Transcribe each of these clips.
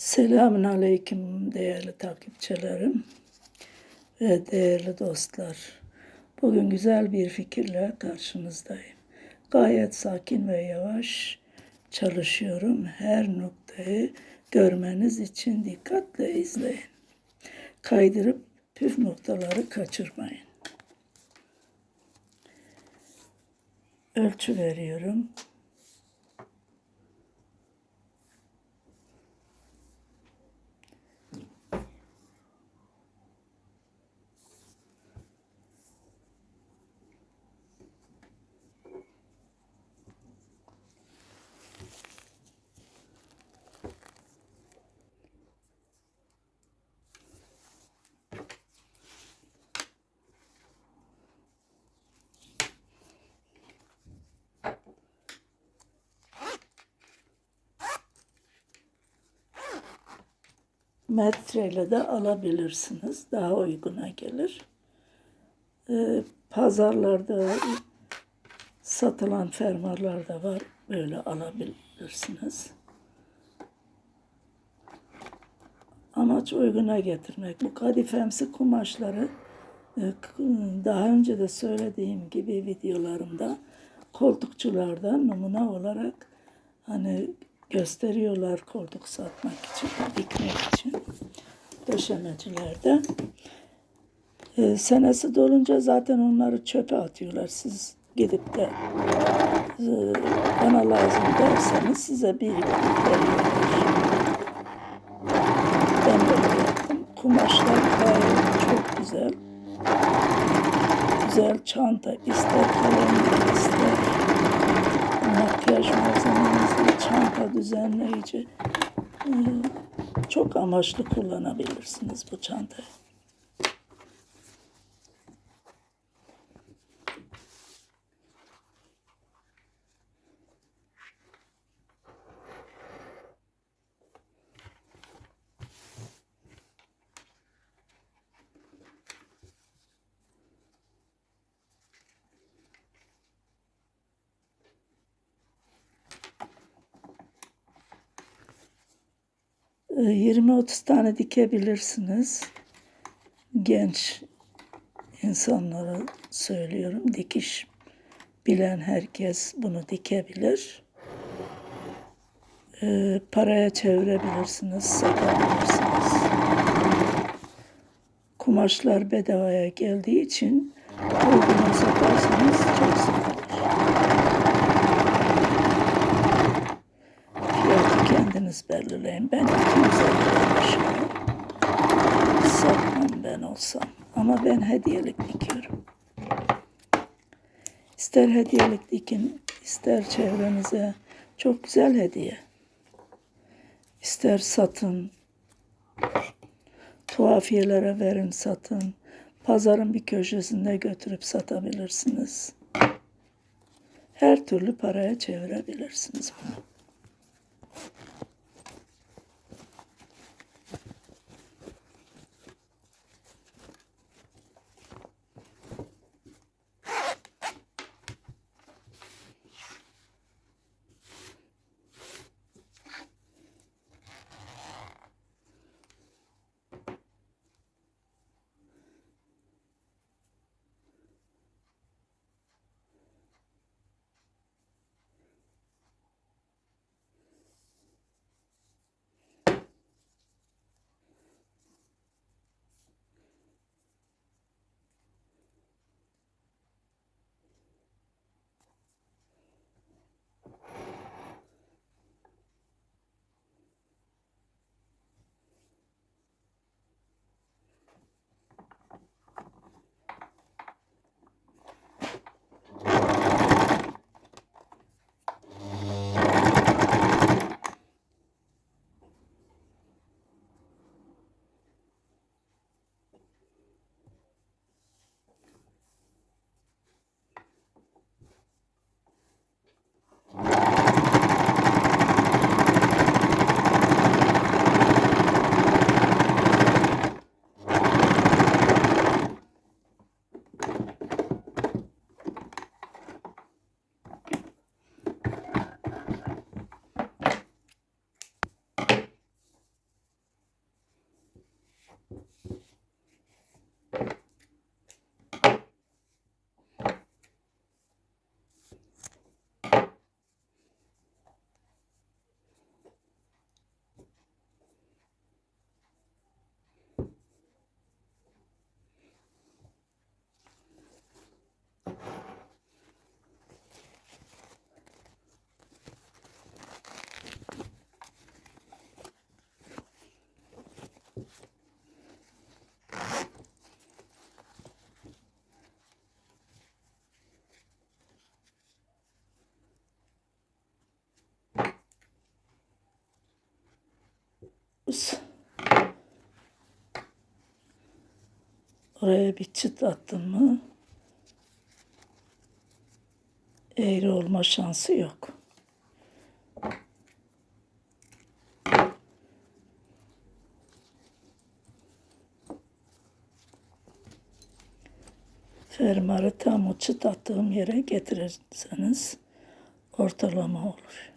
Selamun Aleyküm değerli takipçilerim ve değerli dostlar. Bugün güzel bir fikirle karşınızdayım. Gayet sakin ve yavaş çalışıyorum. Her noktayı görmeniz için dikkatle izleyin. Kaydırıp püf noktaları kaçırmayın. Ölçü veriyorum. Metreyle de alabilirsiniz. Daha uyguna gelir. Ee, pazarlarda satılan fermuarlar da var. Böyle alabilirsiniz. Amaç uyguna getirmek. Bu kadifemsi kumaşları e, daha önce de söylediğim gibi videolarımda koltukçularda numune olarak hani gösteriyorlar koltuk satmak için, dikmek için döşemecilerde. E, senesi dolunca zaten onları çöpe atıyorlar. Siz gidip de e, bana lazım derseniz size bir veriyorlar. Ben yaptım. Kumaşlar gayet çok güzel. Güzel çanta, ister kalem, ister makyaj malzemenizi, çanta düzenleyici e, çok amaçlı kullanabilirsiniz bu çantayı. 20-30 tane dikebilirsiniz. Genç insanlara söylüyorum. Dikiş bilen herkes bunu dikebilir. E, paraya çevirebilirsiniz, satabilirsiniz. Kumaşlar bedavaya geldiği için uyguna satarsanız çok satılır. Kendiniz belirleyin. Ben 250 lira Satmam ben olsam. Ama ben hediyelik dikiyorum. İster hediyelik dikin, ister çevrenize çok güzel hediye. İster satın, tuhafiyelere verin satın. Pazarın bir köşesinde götürüp satabilirsiniz. Her türlü paraya çevirebilirsiniz bunu. Oraya bir çıt attın mı eğri olma şansı yok. Fermuarı tam o çıt attığım yere getirirseniz ortalama olur.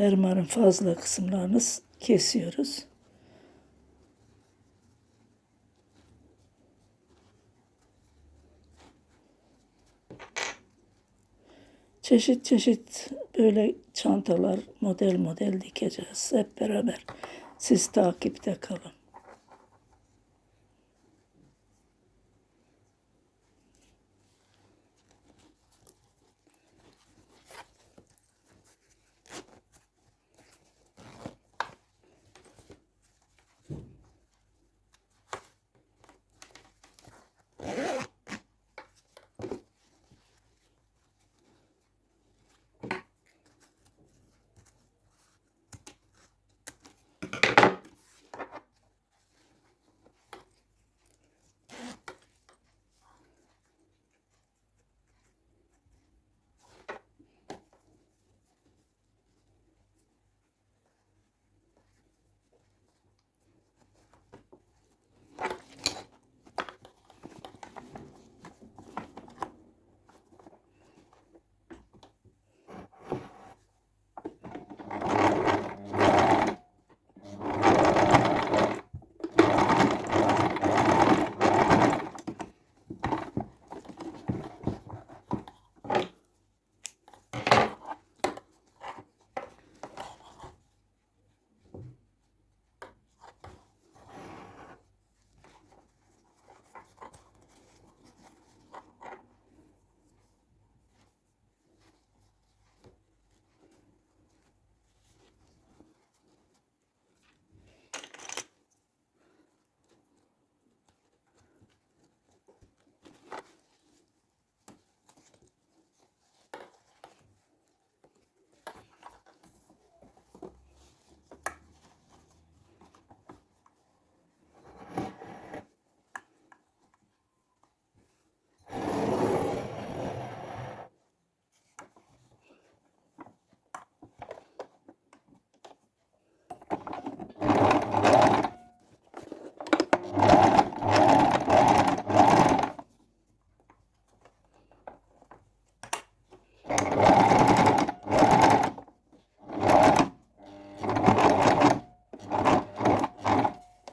Fermuarın fazla kısımlarını kesiyoruz. Çeşit çeşit böyle çantalar model model dikeceğiz hep beraber. Siz takipte kalın.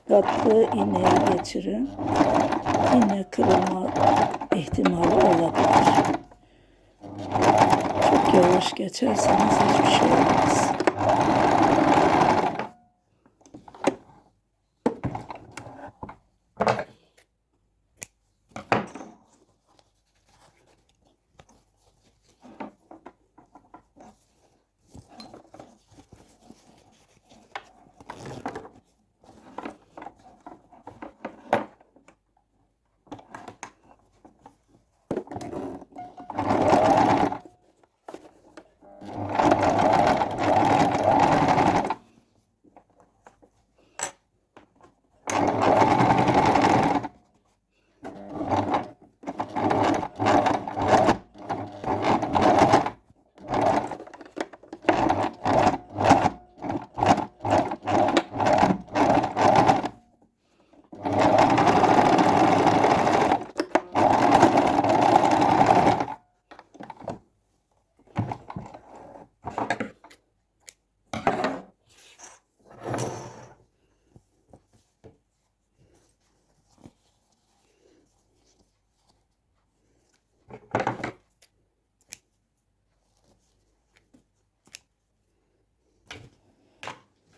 Kattığı iğneye geçirin. İğne kırılma ihtimali olabilir. Çok yavaş geçerseniz hiçbir şey olmaz.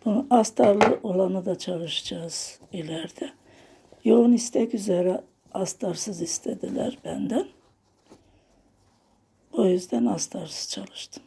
Bunu astarlı olanı da çalışacağız ileride. Yoğun istek üzere astarsız istediler benden. O yüzden astarsız çalıştım.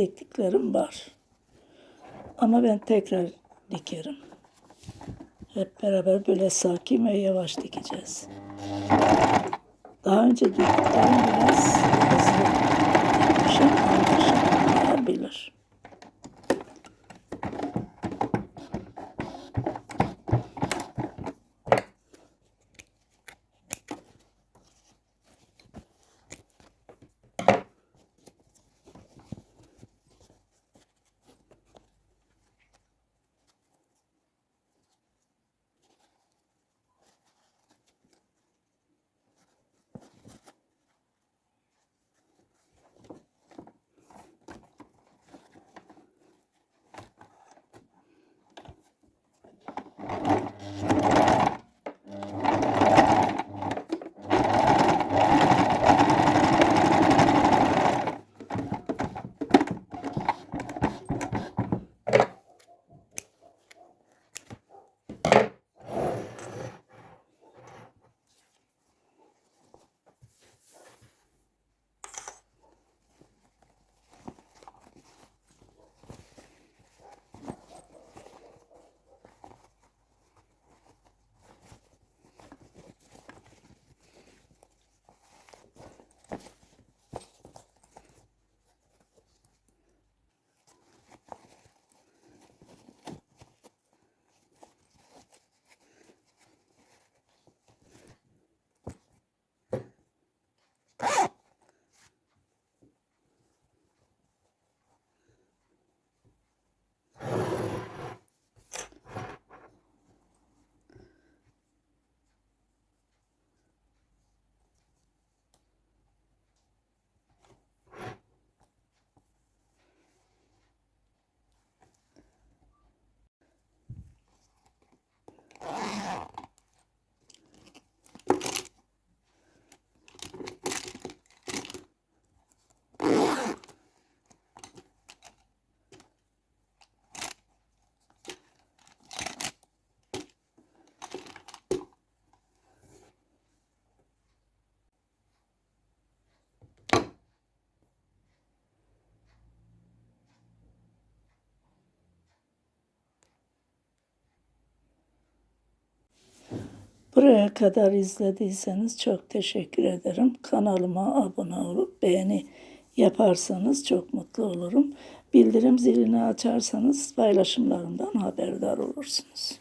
Diktiklerim var. Ama ben tekrar dikerim. Hep beraber böyle sakin ve yavaş dikeceğiz. Daha önce diktiklerim biraz hızlı dikmişim. Anlaşılmayanlar Buraya kadar izlediyseniz çok teşekkür ederim. Kanalıma abone olup beğeni yaparsanız çok mutlu olurum. Bildirim zilini açarsanız paylaşımlarımdan haberdar olursunuz.